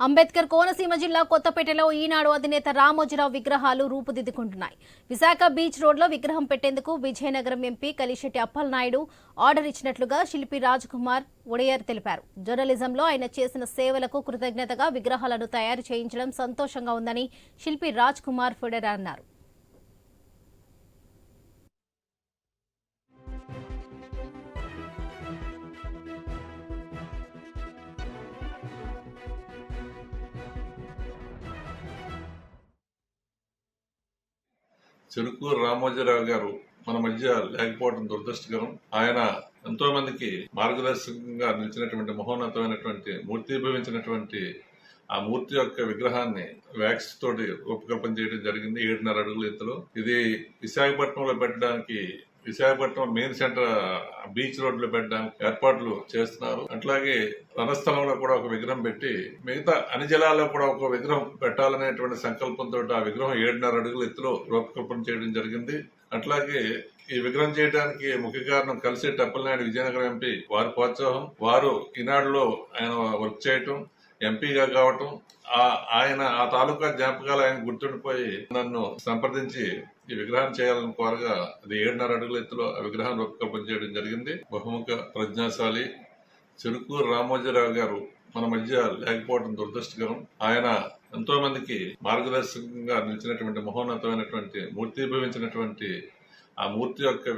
అంబేద్కర్ కోనసీమ జిల్లా కొత్తపేటలో ఈనాడు అధినేత రామోజీరావు విగ్రహాలు రూపుదిద్దుకుంటున్నాయి. విశాఖ బీచ్ రోడ్లో విగ్రహం పెట్టేందుకు విజయనగరం ఎంపీ కలిశెట్టి అప్పలనాయుడు ఆర్డర్ ఇచ్చినట్లుగా శిల్పి రాజ్ కుమార్ ఒడేయర్ తెలిపారు. జర్నలిజంలో ఆయన చేసిన సేవలకు కృతజ్ఞతగా విగ్రహాలను తయారు చేయించడం సంతోషంగా ఉందని శిల్పి రాజ్ కుమార్ ఫుడెర్ అన్నారు. చెరుకు రామోజీరావు గారు మన మధ్య లేకపోవడం దురదృష్టకరం. ఆయన ఎంతో మందికి మార్గదర్శకంగా నిలిచినటువంటి మహోన్నతమైనటువంటి మూర్తిభవించినటువంటి ఆ మూర్తి యొక్క విగ్రహాన్ని వ్యాక్స్ తోటి రూపకల్పన చేయడం జరిగింది ఏడున్నర అడుగుల ఎత్తులో. ఇది విశాఖపట్నంలో పెట్టడానికి విశాఖపట్నం మెయిన్ సెంటర్ బీచ్ రోడ్లు పెట్టడానికి ఏర్పాట్లు చేస్తున్నారు. అట్లాగే రణస్థలంలో కూడా ఒక విగ్రహం పెట్టి మిగతా అన్ని జిల్లాల్లో కూడా ఒక విగ్రహం పెట్టాలనేటువంటి సంకల్పంతో ఆ విగ్రహం ఏడున్నర అడుగుల ఎత్తులో రూపకల్పన చేయడం జరిగింది. అట్లాగే ఈ విగ్రహం చేయడానికి ముఖ్య కారణం కలిసి టప్పలనాయుడు విజయనగరం ఎంపీ వారి ప్రోత్సాహం. వారు ఈనాడులో ఆయన వర్క్ చేయటం. ఎంపీగా కావటం ఆ ఆయన ఆ తాలూకా జ్ఞాపకాలు ఆయన గుర్తుండిపోయి నన్ను సంప్రదించి ఈ విగ్రహం చేయాలని కోరగా అది ఏడున్నర అడుగుల ఎత్తులో ఆ విగ్రహం రూపకల్పన చేయడం జరిగింది. బహుముఖ ప్రజ్ఞాశాలి చెరుకు రామోజీరావు గారు మన మధ్య లేకపోవడం దురదృష్టకరం. ఆయన ఎంతో మందికి మార్గదర్శకంగా నిలిచినటువంటి మహోన్నతమైనటువంటి మూర్తిభవించినటువంటి ఆ మూర్తి యొక్క